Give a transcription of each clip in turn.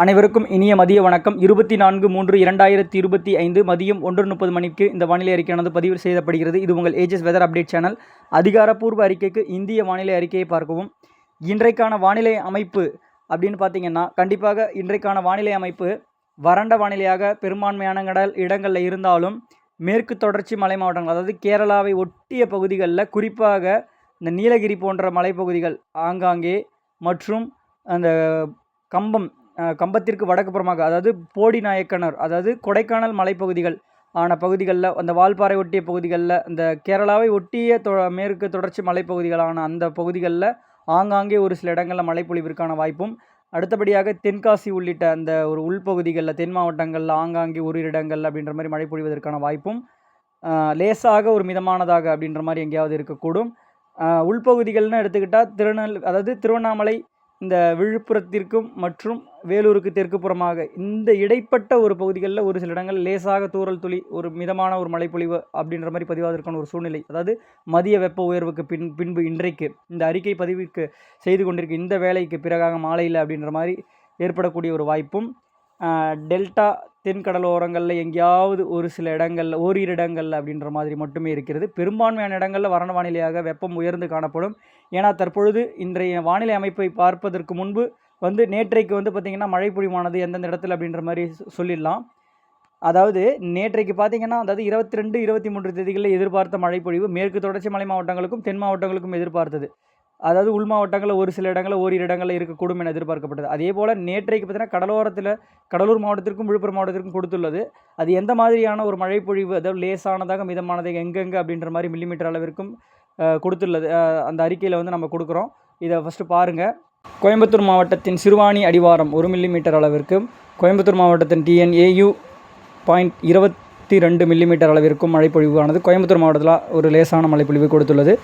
அனைவருக்கும் இனிய மதிய வணக்கம். இருபத்தி நான்கு மூன்று இரண்டாயிரத்தி இருபத்தி ஐந்து மதியம் ஒன்று முப்பது மணிக்கு இந்த வானிலை அறிக்கையானது பதிவு செய்யப்படுகிறது. இது உங்கள் ஏஜஸ் வெதர் அப்டேட் சேனல் அதிகாரப்பூர்வ அறிக்கைக்கு இந்திய வானிலை அறிக்கையை பார்க்கவும். இன்றைக்கான வானிலை அமைப்பு அப்படின்னு பார்த்தீங்கன்னா கண்டிப்பாக இன்றைக்கான வானிலை அமைப்பு வறண்ட வானிலையாக பெரும்பான்மையான கடல் இடங்களில் இருந்தாலும் மேற்கு தொடர்ச்சி மலை மாவட்டங்கள் அதாவது கேரளாவை ஒட்டிய பகுதிகளில் குறிப்பாக இந்த நீலகிரி போன்ற மலைப்பகுதிகள் ஆங்காங்கே மற்றும் அந்த கம்பம் கம்பத்திற்கு வடக்கு புறமாக அதாவது போடி நாயக்கனர் அதாவது கொடைக்கானல் மலைப்பகுதிகள் ஆன பகுதிகளில் அந்த வால்பாறை ஒட்டிய பகுதிகளில் இந்த கேரளாவை ஒட்டிய தொ மேற்கு தொடர்ச்சி மலைப்பகுதிகளான அந்த பகுதிகளில் ஆங்காங்கே ஒரு சில இடங்களில் மழைப்பொழிவிற்கான வாய்ப்பும் அடுத்தபடியாக தென்காசி உள்ளிட்ட அந்த ஒரு உள்பகுதிகளில் தென் மாவட்டங்களில் ஆங்காங்கே ஒரு இடங்கள் அப்படின்ற மாதிரி மழை பொழிவதற்கான வாய்ப்பும் லேசாக ஒரு மிதமானதாக அப்படின்ற மாதிரி எங்கேயாவது இருக்கக்கூடும். உள்பகுதிகள்னு எடுத்துக்கிட்டால் திருநெல் அதாவது திருவண்ணாமலை இந்த விழுப்புரத்திற்கும் மற்றும் வேலூருக்கு தெற்கு புறமாக இந்த இடைப்பட்ட ஒரு பகுதிகளில் ஒரு சில இடங்கள் லேசாக தூறல் துளி ஒரு மிதமான ஒரு மழைப்பொழிவு அப்படின்ற மாதிரி பதிவாதற்கான ஒரு சூழ்நிலை. அதாவது மதிய வெப்ப உயர்வுக்கு பின் பின்பு இன்றைக்கு இந்த அறிக்கை பதிவிற்கு செய்து கொண்டிருக்க இந்த வேலைக்கு பிறகாக மாலையில் அப்படின்ற மாதிரி ஏற்படக்கூடிய ஒரு வாய்ப்பும் டெல்டா தென்கடலோரங்களில் எங்கேயாவது ஒரு சில இடங்களில் ஓரிரு இடங்களில் அப்படின்ற மாதிரி மட்டுமே இருக்கிறது. பெரும்பான்மையான இடங்களில் வறண்ட வானிலையாக வெப்பம் உயர்ந்து காணப்படும். ஏன்னா தற்பொழுது இன்றைய வானிலை அமைப்பை பார்ப்பதற்கு முன்பு வந்து நேற்றைக்கு வந்து பார்த்திங்கன்னா மழை பொழிவானது எந்தெந்த இடத்துல அப்படின்ற மாதிரி சொல்லிடலாம். அதாவது நேற்றைக்கு பார்த்தீங்கன்னா அதாவது இருபத்தி ரெண்டு இருபத்தி மூன்று தேதிகளில் எதிர்பார்த்த மழைப்பொழிவு மேற்கு தொடர்ச்சி மலை மாவட்டங்களுக்கும் தென் மாவட்டங்களுக்கும் எதிர்பார்த்தது. அதாவது உள் மாவட்டங்களில் ஒரு சில இடங்களில் ஓரிரு இடங்களில் இருக்கக்கூடும் என எதிர்பார்க்கப்பட்டது. அதே போல் நேற்றைக்கு பார்த்தீங்கன்னா கடலோரத்தில் கடலூர் மாவட்டத்திற்கும் விழுப்புரம் மாவட்டத்திற்கும் கொடுத்துள்ளது. அது எந்த மாதிரியான ஒரு மழைப்பொழிவு அதாவது லேசானதாக மிதமானதாக எங்கெங்கே அப்படின்ற மாதிரி மில்லிமீட்டர் அளவிற்கும் கொடுத்துள்ளது. அந்த அறிக்கையில் வந்து நம்ம கொடுக்குறோம். இதை ஃபஸ்ட்டு பாருங்கள் கோயம்புத்தூர் மாவட்டத்தின் சிறுவாணி அடிவாரம் ஒரு மில்லிமீட்டர் அளவிற்கும் கோயம்புத்தூர் மாவட்டத்தின் டிஎன்ஏயு பாயிண்ட் இருபத்தி ரெண்டு மில்லிமீட்டர் அளவிற்கும் மழைப்பொழிவானது. கோயம்புத்தூர் மாவட்டத்தில் ஒரு லேசான மழைப்பொழிவு கொடுத்துள்ளது.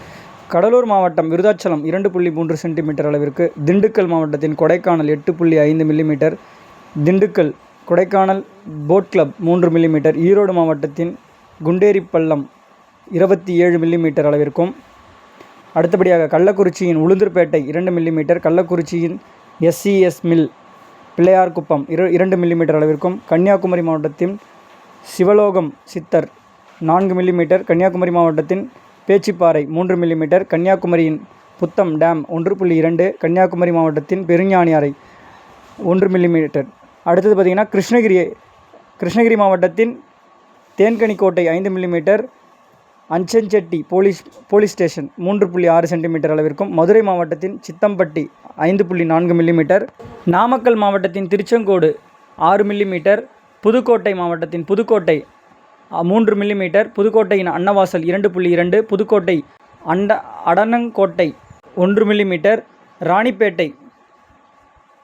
கடலூர் மாவட்டம் விருதாச்சலம் இரண்டு புள்ளி மூன்று சென்டிமீட்டர் அளவிற்கு திண்டுக்கல் மாவட்டத்தின் கொடைக்கானல் எட்டு புள்ளி ஐந்து millimetre Dindigul Kodaikanal boat club மூன்று மில்லிமீட்டர் ஈரோடு மாவட்டத்தின் குண்டேரிப்பள்ளம் இருபத்தி ஏழு மில்லிமீட்டர் அளவிற்கும். அடுத்தபடியாக கள்ளக்குறிச்சியின் உளுந்தூர்பேட்டை இரண்டு மில்லிமீட்டர் கள்ளக்குறிச்சியின் எஸ்சிஎஸ் மில் பிள்ளையார்குப்பம் இரு இரண்டு மில்லிமீட்டர் அளவிற்கும். கன்னியாகுமரி மாவட்டத்தின் சிவலோகம் சித்தர் நான்கு மில்லிமீட்டர் கன்னியாகுமரி மாவட்டத்தின் பேச்சிப்பாறை மூன்று மில்லிமீட்டர் கன்னியாகுமரியின் புத்தம் டேம் ஒன்று புள்ளி இரண்டு கன்னியாகுமரி மாவட்டத்தின் பெருஞானியாறை ஒன்று மில்லிமீட்டர் அடுத்தது பார்த்திங்கன்னா கிருஷ்ணகிரி கிருஷ்ணகிரி மாவட்டத்தின் தேன்கனிக்கோட்டை ஐந்து millimetre Anjanchetti police police station மூன்று புள்ளி ஆறு சென்டிமீட்டர் அளவிற்கும் மதுரை மாவட்டத்தின் சித்தம்பட்டி ஐந்து புள்ளி நான்கு மில்லிமீட்டர் நாமக்கல் மாவட்டத்தின் திருச்செங்கோடு ஆறு மில்லிமீட்டர் புதுக்கோட்டை மாவட்டத்தின் புதுக்கோட்டை மூன்று மில்லிமீட்டர் புதுக்கோட்டையின் அன்னவாசல் இரண்டு புள்ளி இரண்டு புதுக்கோட்டை அண்ட அடனங்கோட்டை ஒன்று மில்லிமீட்டர் ராணிப்பேட்டை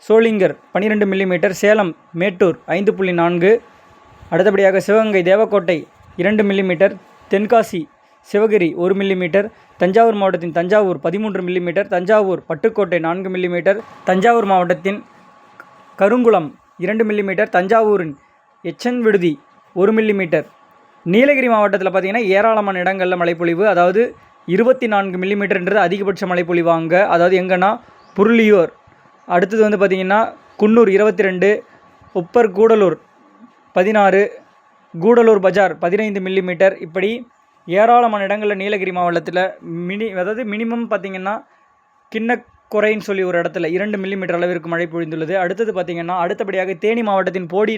சோளிங்கர் பன்னிரெண்டு மில்லிமீட்டர் சேலம் மேட்டூர் ஐந்து புள்ளி நான்கு அடுத்தபடியாக சிவகங்கை தேவக்கோட்டை இரண்டு மில்லிமீட்டர் தென்காசி சிவகிரி ஒரு மில்லிமீட்டர் தஞ்சாவூர் மாவட்டத்தின் தஞ்சாவூர் பதிமூன்று மில்லிமீட்டர் தஞ்சாவூர் பட்டுக்கோட்டை நான்கு மில்லிமீட்டர் தஞ்சாவூர் மாவட்டத்தின் கருங்குளம் இரண்டு மில்லிமீட்டர் தஞ்சாவூரின் எச்சன் விடுதி ஒரு மில்லிமீட்டர் நீலகிரி மாவட்டத்தில் பார்த்தீங்கன்னா ஏராளமான இடங்களில் மழைப்பொழிவு. அதாவது இருபத்தி நான்கு மில்லிமீட்டர்ன்றது அதிகபட்ச மழைப்பொழிவு அங்கே. அதாவது எங்கன்னா புருளியூர். அடுத்தது வந்து பார்த்திங்கன்னா குன்னூர் இருபத்தி ரெண்டு உப்பர் கூடலூர் பதினாறு கூடலூர் பஜார் பதினைந்து மில்லிமீட்டர் இப்படி ஏராளமான இடங்களில் நீலகிரி மாவட்டத்தில் மினி அதாவது மினிமம் பார்த்திங்கன்னா கிண்ணக்குறைன்னு சொல்லி ஒரு இடத்துல இரண்டு மில்லிமீட்டர் அளவிற்கு மழை பொழிந்துள்ளது. அடுத்தது பார்த்திங்கன்னா அடுத்தபடியாக தேனி மாவட்டத்தின் போடி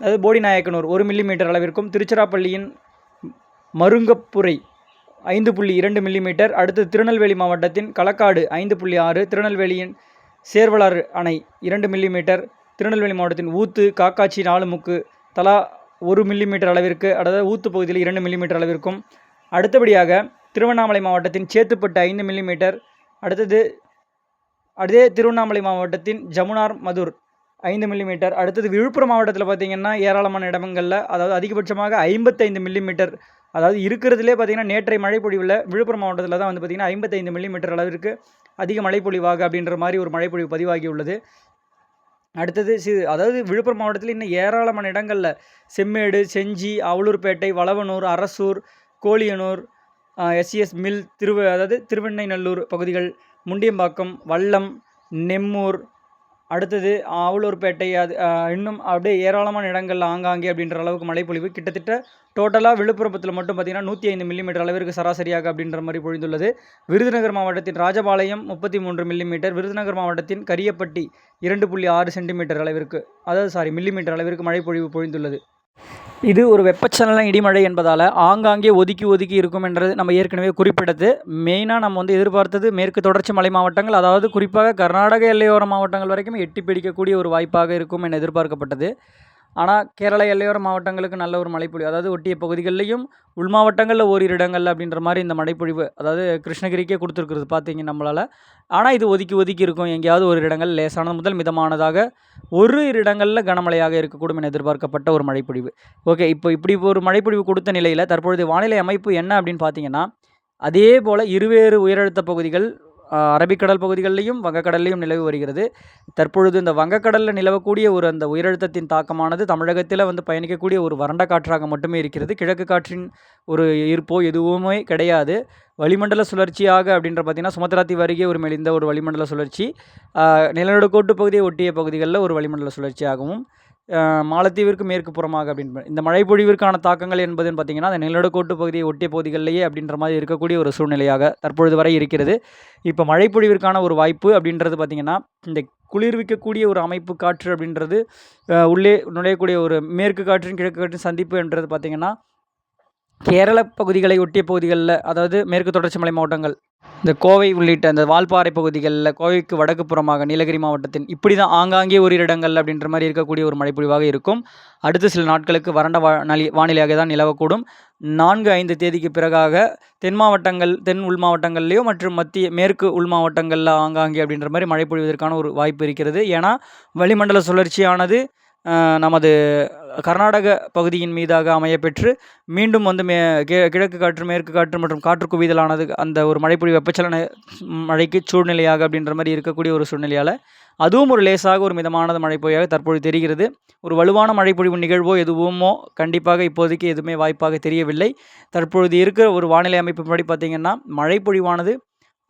அதாவது போடிநாயக்கனூர் ஒரு மில்லிமீட்டர் அளவிற்கும் திருச்சிராப்பள்ளியின் மருங்கப்புரை ஐந்து புள்ளி இரண்டு மில்லிமீட்டர் அடுத்து திருநெல்வேலி மாவட்டத்தின் களக்காடு ஐந்து புள்ளி ஆறு திருநெல்வேலியின் சேர்வலாறு அணை இரண்டு மில்லிமீட்டர் திருநெல்வேலி மாவட்டத்தின் ஊத்து காக்காச்சி நாலுமுக்கு தலா ஒரு மில்லிமீட்டர் அளவிற்கு அதாவது ஊத்து பகுதியில் இரண்டு மில்லிமீட்டர் அளவிற்கும். அடுத்தபடியாக திருவண்ணாமலை மாவட்டத்தின் சேத்துப்பட்டு ஐந்து மில்லிமீட்டர் அடுத்தது அதே திருவண்ணாமலை மாவட்டத்தின் ஜமுனார் மதுர் ஐந்து மில்லிமீட்டர் அடுத்தது விழுப்புரம் மாவட்டத்தில் பார்த்தீங்கன்னா ஏராளமான இடங்களில் அதாவது அதிகபட்சமாக ஐம்பத்தைந்து மில்லிமீட்டர் அதாவது இருக்கிறதுலே பார்த்தீங்கன்னா நேற்றை மழை பொழிவில் விழுப்புரம் மாவட்டத்தில் தான் வந்து பார்த்திங்கன்னா ஐம்பத்தைந்து மில்லிமீட்டர் அளவிற்கு அதிக மழைப்பொழிவாக அப்படின்ற மாதிரி ஒரு மழைப்பொழிவு பதிவாகி உள்ளது அடுத்தது சி அதாவது விழுப்புரம் மாவட்டத்தில் இன்னும் ஏராளமான இடங்களில் செம்மேடு செஞ்சி அவலூர்பேட்டை வளவனூர் அரசூர் கோலியனூர் எஸ்சிஎஸ் மில் திருவ அதாவது திருவெண்ணைநல்லூர் பகுதிகள் முண்டியம்பாக்கம் வல்லம் நெம்மூர் அடுத்தது ஆவலூர்பேட்டை அது இன்னும் அப்படியே ஏராளமான இடங்கள் ஆங்காங்கே அப்படின்ற அளவுக்கு மழைப்பொழிவு. கிட்டத்தட்ட டோட்டலாக விழுப்புரத்தில் மட்டும் பார்த்திங்கன்னா நூற்றி ஐந்து மில்லிமீட்டர் அளவிற்கு சராசரியாக அப்படின்ற மாதிரி பொழிந்துள்ளது. விருதுநகர் மாவட்டத்தின் ராஜபாளையம் முப்பத்தி மூன்று மில்லிமீட்டர் விருதுநகர் மாவட்டத்தின் கரியப்பட்டி இரண்டு புள்ளி ஆறு சென்டிமீட்டர் அளவிற்கு அதாவது சாரி மில்லிமீட்டர் அளவிற்கு மழைப்பொழிவு பொழிந்துள்ளது. இது ஒரு வெப்பச்சலன இடிமழை என்பதால் ஆங்காங்கே ஒதுக்கி ஒதுக்கி இருக்கும் என்றது நம்ம ஏற்கனவே குறிப்பிட்டது. மெயினாக நம்ம வந்து எதிர்பார்த்தது மேற்கு தொடர்ச்சி மலை மாவட்டங்கள் அதாவது குறிப்பாக கர்நாடக எல்லையோர மாவட்டங்கள் வரைக்கும் எட்டி பிடிக்கக்கூடிய ஒரு வாய்ப்பாக இருக்கும் என எதிர்பார்க்கப்பட்டது. ஆனால் கேரள எல்லையோர மாவட்டங்களுக்கு நல்ல ஒரு மழைப்பொழிவு அதாவது ஒட்டிய பகுதிகளிலையும் உள் மாவட்டங்களில் ஓரிரு இடங்கள்ல அப்படின்ற மாதிரி இந்த மழைப்பொழிவு அதாவது கிருஷ்ணகிரிக்கே கொடுத்துருக்குறது பார்த்தீங்க நம்மளால். ஆனால் இது ஒதுக்கி ஒதுக்கி இருக்கும். எங்கேயாவது ஒரு இடங்கள் லேசானது முதல் மிதமானதாக ஒரு இரு இடங்களில் கனமழையாக இருக்கக்கூடும் என எதிர்பார்க்கப்பட்ட ஒரு மழைப்பொழிவு ஓகே இப்போ இப்படி ஒரு மழைப்பொழிவு கொடுத்த நிலையில் தற்பொழுது வானிலை அமைப்பு என்ன அப்படின்னு பார்த்தீங்கன்னா அதே போல் இருவேறு உயரழுத்த பகுதிகள் அரபிக்கடல் பகுதிகளிலையும் வங்கக்கடல்லையும் நிலவி வருகிறது. தற்பொழுது இந்த வங்கக்கடலில் நிலவக்கூடிய ஒரு அந்த உயரழுத்தத்தின் தாக்கமானது தமிழகத்தில் வந்து பயணிக்கக்கூடிய ஒரு வறண்ட காற்றாக மட்டுமே இருக்கிறது. கிழக்கு காற்றின் ஒரு ஈர்ப்போ எதுவுமே கிடையாது. வளிமண்டல சுழற்சியாக அப்படின்ற பார்த்திங்கன்னா சுமத்ரா தீவு அருகே ஒரு மெலிந்த ஒரு வளிமண்டல சுழற்சி. நிலநடுக்கோட்டு பகுதியை ஒட்டிய பகுதிகளில் ஒரு வளிமண்டல சுழற்சியாகவும் மாலத்தீவிற்கு மேற்கு புறமாக அப்படின்னு இந்த மழைப்பொழிவிற்கான தாக்கங்கள் என்பதுன்னு பார்த்தீங்கன்னா அந்த நிலநடுக்கோட்டு பகுதியை ஒட்டிய பகுதிகளிலேயே அப்படின்ற மாதிரி இருக்கக்கூடிய ஒரு சூழ்நிலையாக தற்பொழுது வரை இருக்கிறது. இப்போ மழைப்பொழிவிற்கான ஒரு வாய்ப்பு அப்படின்றது பார்த்திங்கன்னா இந்த குளிர்விக்கக்கூடிய ஒரு அமைப்பு காற்று அப்படின்றது உள்ளே நுழையக்கூடிய ஒரு மேற்கு காற்றின் கிழக்கு காற்றின் சந்திப்பு என்றது பார்த்திங்கன்னா கேரள பகுதிகளை ஒட்டிய பகுதிகளில் அதாவது மேற்கு தொடர்ச்சி மலை மாவட்டங்கள் இந்த கோவை உள்ளிட்ட அந்த வால்பாறை பகுதிகளில் கோவைக்கு வடக்கு புறமாக நீலகிரி மாவட்டத்தின் இப்படி தான் ஆங்காங்கே ஒரு இடங்கள் அப்படின்ற மாதிரி இருக்கக்கூடிய ஒரு மழைப்பொழிவாக இருக்கும். அடுத்த சில நாட்களுக்கு வறண்ட வானி வானிலையாக தான் நிலவக்கூடும். நான்கு ஐந்து தேதிக்கு பிறகாக தென் மாவட்டங்கள் தென் உள் மாவட்டங்கள்லேயோ மற்றும் மத்திய மேற்கு உள் மாவட்டங்களில் ஆங்காங்கே அப்படின்ற மாதிரி மழை பொழிவதற்கான ஒரு வாய்ப்பு இருக்கிறது. ஏன்னா வளிமண்டல சுழற்சியானது நமது கர்நாடக பகுதியின் மீதாக அமையப்பெற்று மீண்டும் வந்து மே கி- கிழக்கு காற்று மேற்கு காற்று மற்றும் காற்று குவிதலானது அந்த ஒரு மழைப்பொழி வெப்பச்சலன மழைக்கு சூழ்நிலையாக அப்படின்ற மாதிரி இருக்கக்கூடிய ஒரு சூழ்நிலையால் அதுவும் ஒரு லேசாக ஒரு மிதமானது மழைப்பொழியாக தற்பொழுது தெரிகிறது. ஒரு வலுவான மழைப்பொழிவு நிகழ்வோ எதுவுமோ கண்டிப்பாக இப்போதைக்கு எதுவுமே வாய்ப்பாக தெரியவில்லை. தற்பொழுது இருக்கிற ஒரு வானிலை அமைப்பு படி பார்த்திங்கன்னா மழைப்பொழிவானது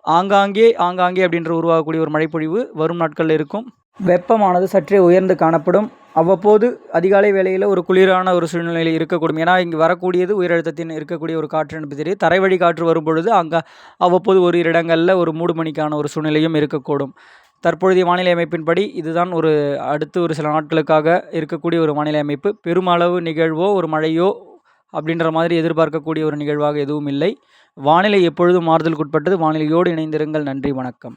ஆங்காங்கே ஆங்காங்கே அப்படின்ற உருவாகக்கூடிய ஒரு மழைப்பொழிவு வரும் நாட்களில் இருக்கும். வெப்பமானது சற்றே உயர்ந்து காணப்படும். அவ்வப்போது அதிகாலை வேளையில் ஒரு குளிரான ஒரு சூழ்நிலையில் இருக்கக்கூடும். ஏன்னா இங்கே வரக்கூடியது உயரழுத்தத்தின் இருக்கக்கூடிய ஒரு காற்று என்பது தெரியும் தரைவழி காற்று வரும் பொழுது அங்கே அவ்வப்போது ஒரு இடங்களில் ஒரு மூடு மணிக்கான ஒரு சூழ்நிலையும் இருக்கக்கூடும். தற்பொழுதைய வானிலை அமைப்பின்படி இதுதான் ஒரு அடுத்து ஒரு சில நாட்களுக்காக இருக்கக்கூடிய ஒரு வானிலை அமைப்பு. பெருமளவு நிகழ்வோ ஒரு மழையோ அப்படின்ற மாதிரி எதிர்பார்க்கக்கூடிய ஒரு நிகழ்வாக எதுவும் இல்லை. வானிலை எப்பொழுதும் மாறுதலுக்குட்பட்டது வானிலையோடு இணைந்திருங்கள். நன்றி வணக்கம்.